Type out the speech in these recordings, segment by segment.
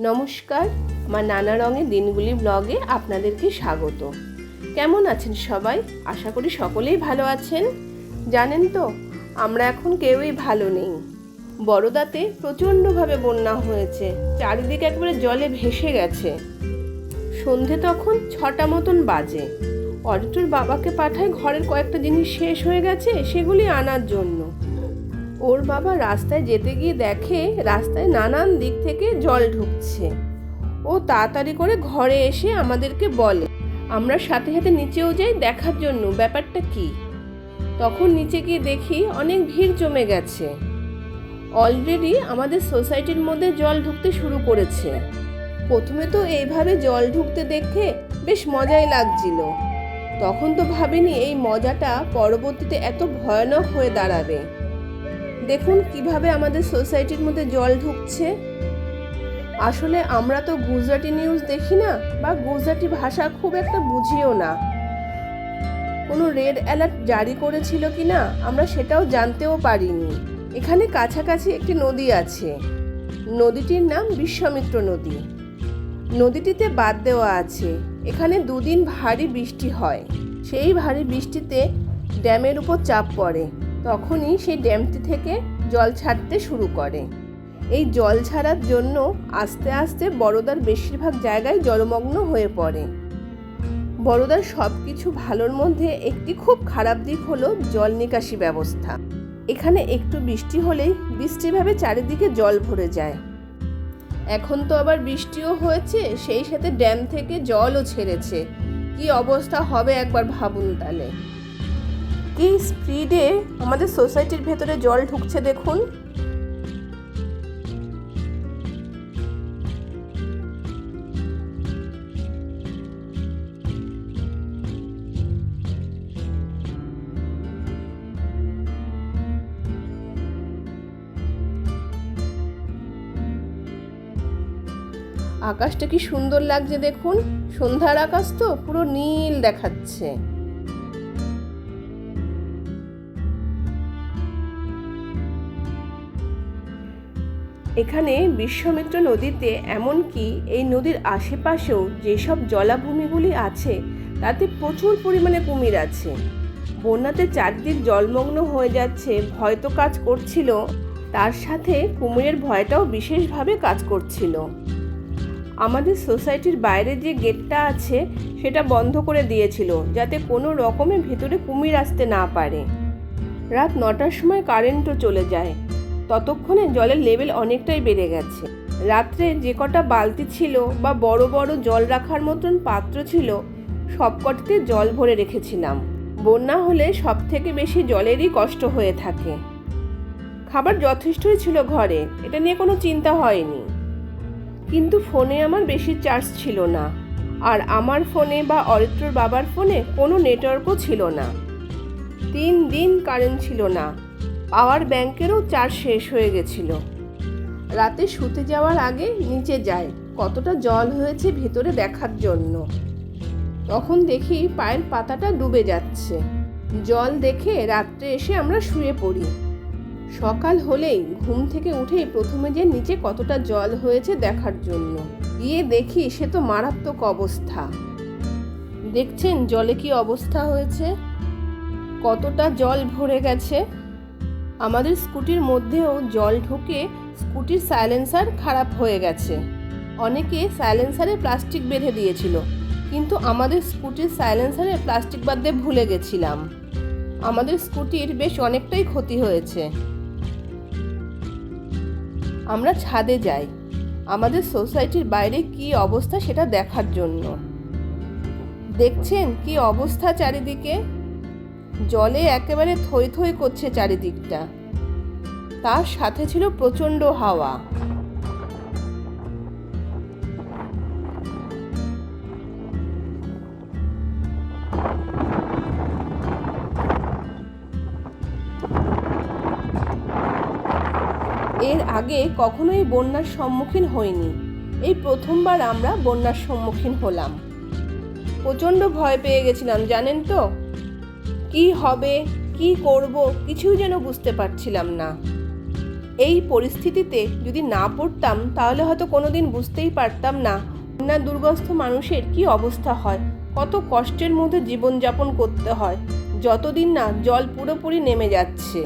নমস্কার, আমার নানা রঙের দিনগুলি ব্লগে আপনাদেরকে স্বাগত। কেমন আছেন সবাই? আশা করি সকলেই ভালো আছেন। জানেন তো, আমরা এখন কেউই ভালো নেই। বড়দাতে প্রচণ্ডভাবে বন্যা হয়েছে, চারিদিকে একবারে জলে ভেসে গেছে। সন্ধে তখন ছটা মতন বাজে। অডিটর বাবাকে পাঠায় ঘরের কয়েকটা জিনিস শেষ হয়ে গেছে, সেগুলি আনার জন্য। ওর বাবা রাস্তায় যেতে গিয়ে দেখে রাস্তায় নানান দিক থেকে জল ঢুকছে। ও তাড়াতাড়ি করে ঘরে এসে আমাদেরকে বলে, আমরা সাথে সাথে নিচেও যাই, দেখার জন্য। ব্যাপারটা কি? তখন নিচে গিয়ে দেখি অনেক ভিড় জমে গেছে। অলরেডি আমাদের সোসাইটির মধ্যে জল ঢুকতে শুরু করেছে। প্রথমে তো এইভাবে জল ঢুকতে দেখে বেশ মজাই লাগছিল। তখন তো ভাবিনি এই মজাটা পরবর্তীতে এত ভয়ানক হয়ে দাঁড়াবে। দেখুন কীভাবে আমাদের সোসাইটির মধ্যে জল ঢুকছে। আসলে আমরা তো গুজরাটি নিউজ দেখি না, বা গুজরাটি ভাষা খুব একটা বুঝিও না। কোনো রেড অ্যালার্ট জারি করেছিল কি না, আমরা সেটাও জানতেও পারিনি। এখানে কাছাকাছি একটি নদী আছে। নদীটির নাম বিশ্বামিত্র নদী। নদীটিতে বাদ দেওয়া আছে। এখানে দুদিন ভারী বৃষ্টি হয়। সেই ভারী বৃষ্টিতে ড্যামের উপর চাপ পড়ে। তখনই সেই ড্যামটি থেকে জল ছাড়তে শুরু করে। এই জল ছাড়ার জন্য আস্তে আস্তে বড়দার বেশিরভাগ জায়গায় জলমগ্ন হয়ে পড়ে। বড়দার সব কিছু ভালোর মধ্যে একটি খুব খারাপ দিক হলো জল নিকাশি ব্যবস্থা। এখানে একটু বৃষ্টি হলেই বৃষ্টিভাবে চারিদিকে জল ভরে যায়। এখন তো আবার বৃষ্টিও হয়েছে, সেই সাথে ড্যাম থেকে জলও ছেড়েছে। কি অবস্থা হবে একবার ভাবুন তাহলে। কি স্পিডে আমাদের সোসাইটির ভেতরে জল ঢুকছে দেখুন। আকাশটা কি সুন্দর লাগছে দেখুন। সন্ধ্যার আকাশ তো পুরো নীল দেখাচ্ছে। এখানে বিশ্বমিত্র নদীতে এমনকি এই নদীর আশেপাশেও যেসব জলাভূমিগুলি আছে, তাতে প্রচুর পরিমাণে কুমির আছে। বন্যাতে চারদিক জলমগ্ন হয়ে যাচ্ছে, ভয় তো কাজ করছিল, তার সাথে কুমিরের ভয়টাও বিশেষভাবে কাজ করছিল। আমাদের সোসাইটির বাইরে যে গেটটা আছে, সেটা বন্ধ করে দিয়েছিল, যাতে কোনো রকমে ভেতরে কুমির আসতে না পারে। রাত নটার সময় কারেন্টও চলে যায় ততক্ষণে জলের লেভেল অনেকটাই বেড়ে গেছে। রাত্রে যে কটা বালতি ছিল বা বড় বড় জল রাখার মতন পাত্র ছিল, সবকটাতে জল ভরে রেখেছিলাম। বন্যা হলে সব থেকে বেশি জলেরই কষ্ট হয়ে থাকে। খাবার যথেষ্টই ছিল ঘরে, এটা নিয়ে কোনো চিন্তা হয়নি। কিন্তু ফোনে আমার বেশি চার্জ ছিল না, আর আমার ফোনে বা অরিত্রর বাবার ফোনে কোনো নেটওয়ার্কও ছিল না। তিন দিন কারেন্ট ছিল না পাওয়ার ব্যাংকেরও চার্জ শেষ হয়ে গেছিল। রাতে শুতে যাওয়ার আগে নিচে যায়, কতটা জল হয়েছে ভেতরে দেখার জন্য। তখন দেখি পায়ের পাতাটা ডুবে যাচ্ছে। জল দেখে রাত্রে এসে আমরা শুয়ে পড়ি। সকাল হলেই ঘুম থেকে উঠেই প্রথমে যে নিচে কতটা জল হয়েছে দেখার জন্য। গিয়ে দেখি সে তো মারাত্মক অবস্থা। দেখছেন জলে কি অবস্থা হয়েছে? কতটা জল ভরে গেছে? আমাদের স্কুটির মধ্যেও জল ঢুকে স্কুটির সাইলেন্সার খারাপ হয়ে গেছে। অনেকে সাইলেন্সারে প্লাস্টিক বেঁধে দিয়েছিল, কিন্তু আমাদের স্কুটির সাইলেন্সারে প্লাস্টিক বাদ ভুলে গেছিলাম। আমাদের স্কুটির বেশ অনেকটাই ক্ষতি হয়েছে। আমরা ছাদে যাই। আমাদের সোসাইটির বাইরে কি অবস্থা সেটা দেখার জন্য। দেখছেন কি অবস্থা চারিদিকে? জলে একেবারে থই থই করছে চারিদিকটা। তার সাথে ছিল প্রচণ্ড হাওয়া। এর আগে কখনোই বন্যার সম্মুখীন হইনি। এই প্রথমবার আমরা বন্যার সম্মুখীন হলাম। প্রচণ্ড ভয় পেয়ে গেছিলাম, জানেন তো? কি হবে, কি করব কিছুই যেন বুঝতে পারছিলাম না। এই পরিস্থিতিতে যদি না পড়তাম, তাহলে হয়তো কোনোদিন বুঝতেই পারতাম না বন্যা দুর্গস্থ মানুষের কি অবস্থা হয়, কত কষ্টের মধ্যে জীবনযাপন করতে হয়, যতদিন না জল পুরোপুরি নেমে যাচ্ছে।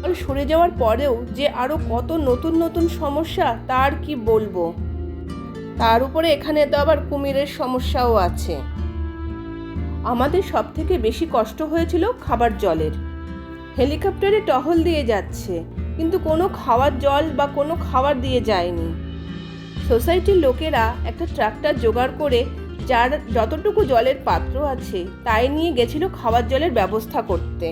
জল সরে যাওয়ার পরেও যে আরও কত নতুন নতুন সমস্যা, তার কি বলব? তার উপরে এখানে তো আবার কুমিরের সমস্যাও আছে। আমাদের সব থেকে বেশি কষ্ট হয়েছিল খাবার জলের। হেলিকপ্টারে টহল দিয়ে যাচ্ছে, কিন্তু কোনো খাওয়ার জল বা কোনো খাবার দিয়ে যায়নি। সোসাইটির লোকেরা একটা ট্রাক্টর জোগাড় করে, যার যতটুকু জলের পাত্র আছে, তাই নিয়ে গেছিল খাবার জলের ব্যবস্থা করতে।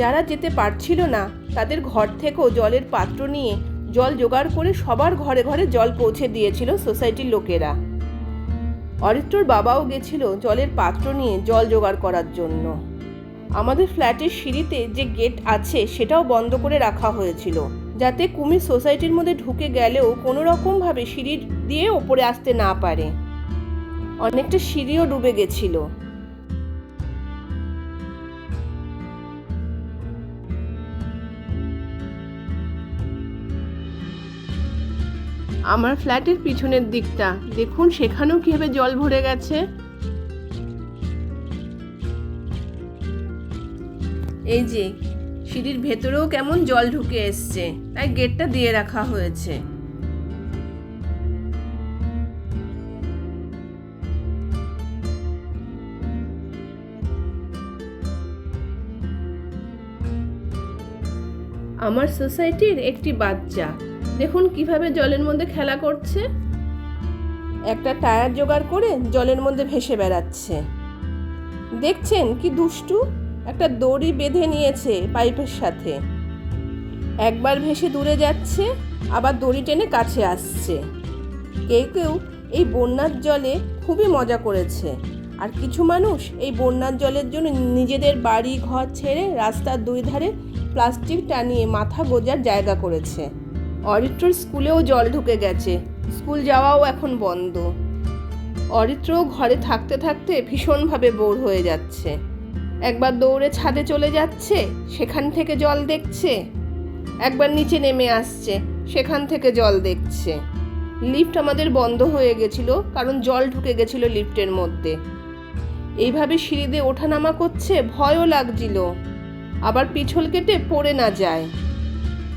যারা যেতে পারছিল না, তাদের ঘর থেকেও জলের পাত্র নিয়ে জল জোগাড় করে সবার ঘরে ঘরে জল পৌঁছে দিয়েছিল সোসাইটির লোকেরা। অরিত্রর বাবাও গেছিল জলের পাত্র নিয়ে জল জোগাড় করার জন্য। আমাদের ফ্ল্যাটের সিঁড়িতে যে গেট আছে সেটাও বন্ধ করে রাখা হয়েছিল, যাতে কুমির সোসাইটির মধ্যে ঢুকে গেলেও কোনো রকমভাবে সিঁড়ি দিয়ে ওপরে আসতে না পারে। অনেকটা সিঁড়িও ডুবে গেছিল। আমার ফ্ল্যাটের পিছনের দিকটা। দেখুন, সেখানেও কীভাবে জল ভরে গেছে। এই যে, সিঁড়ির ভেতরেও কেমন জল ঢুকে এসছে। তাই গেটটা দিয়ে রাখা হয়েছে। আমার সোসাইটির একটি বাচ্চা। দেখুন কীভাবে জলের মধ্যে খেলা করছে। একটা টায়ার জোগাড় করে জলের মধ্যে ভেসে বেড়াচ্ছে। দেখছেন কি দুষ্টু? একটা দড়ি বেঁধে নিয়েছে পাইপের সাথে। একবার ভেসে দূরে যাচ্ছে, আবার দড়ি টেনে কাছে আসছে। কেউ কেউ এই বন্যার জলে খুবই মজা করেছে। আর কিছু মানুষ এই বন্যার জলের জন্য নিজেদের বাড়ি ঘর ছেড়ে রাস্তার দুই ধারে প্লাস্টিক টানিয়ে মাথা গোজার জায়গা করেছে। অরিত্রর স্কুলেও জল ঢুকে গেছে। স্কুল যাওয়াও এখন বন্ধ। অরিত্রও ঘরে থাকতে থাকতে ভীষণভাবে বোর হয়ে যাচ্ছে। একবার দৌড়ে ছাদে চলে যাচ্ছে, সেখান থেকে জল দেখছে। একবার নিচে নেমে আসছে, সেখান থেকে জল দেখছে। লিফট আমাদের বন্ধ হয়ে গেছিল, কারণ জল ঢুকে গেছিল লিফটের মধ্যে। এইভাবে সিঁড়ি দিয়ে ওঠানামা করছে, ভয়ও লাগছিল। আবার পিছল কেটে পড়ে না যায়।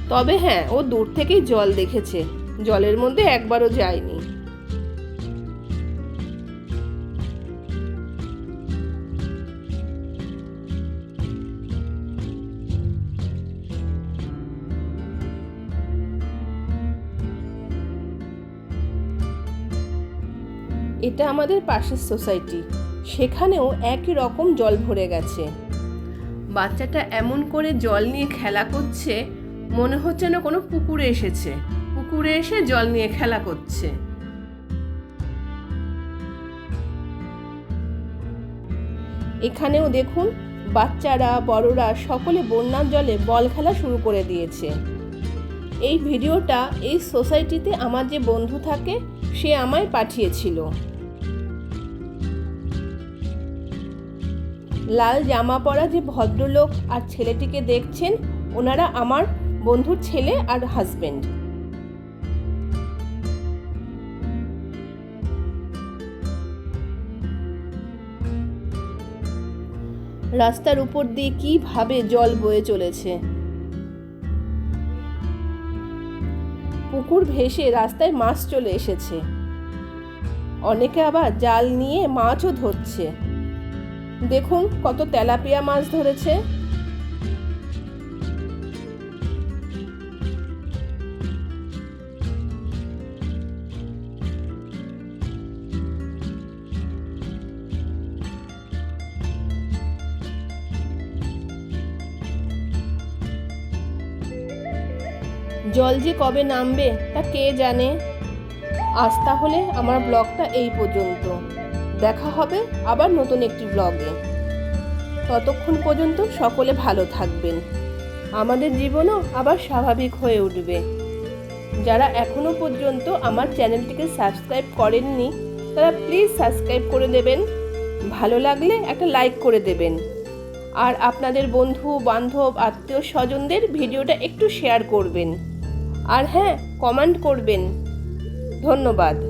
তবে হ্যাঁ ও দূর থেকেই জল দেখেছে। জলের মধ্যে একবারও যায়নি। এটা আমাদের পাশের সোসাইটি। সেখানেও একই রকম জল ভরে গেছে। বাচ্চাটা এমন করে জল নিয়ে খেলা করছে মনে হচ্ছে না কোনো পুকুরে এসেছে। পুকুরে এসে জল নিয়ে খেলা করছে। এখানেও দেখুন, বাচ্চারা, বড়রা সকলে বন্যার জলে বল খেলা শুরু করে দিয়েছে। এই ভিডিওটা এই সোসাইটিতে আমার যে বন্ধু থাকে, সে আমায় পাঠিয়েছিল। লাল জামা পরা যে ভদ্রলোক আর ছেলেটিকে দেখছেন, ওনারা আমার বন্ধুর ছেলে আর হাজবেন্ড রাস্তার উপর দিয়ে কীভাবে জল বয়ে চলেছে? পুকুর ভেসে রাস্তায় মাছ চলে এসেছে। অনেকে আবার জাল নিয়ে মাছও ধরছে। দেখুন কত তেলাপিয়া মাছ ধরেছে। জল যে কবে নামবে তা কে জানে? আজ তাহলে আমার ব্লগটা এই পর্যন্ত। দেখা হবে আবার নতুন একটি ব্লগে। ততক্ষণ পর্যন্ত সকলে ভালো থাকবেন। আমাদের জীবনও আবার স্বাভাবিক হয়ে উঠবে। যারা এখনও পর্যন্ত আমার চ্যানেলটিকে সাবস্ক্রাইব করেননি, তারা প্লিজ সাবস্ক্রাইব করে দেবেন। ভালো লাগলে একটা লাইক করে দেবেন। আর আপনাদের বন্ধু, বান্ধব আত্মীয় স্বজনদের ভিডিওটা একটু শেয়ার করবেন। আর হ্যাঁ কমান্ড করবেন। ধন্যবাদ।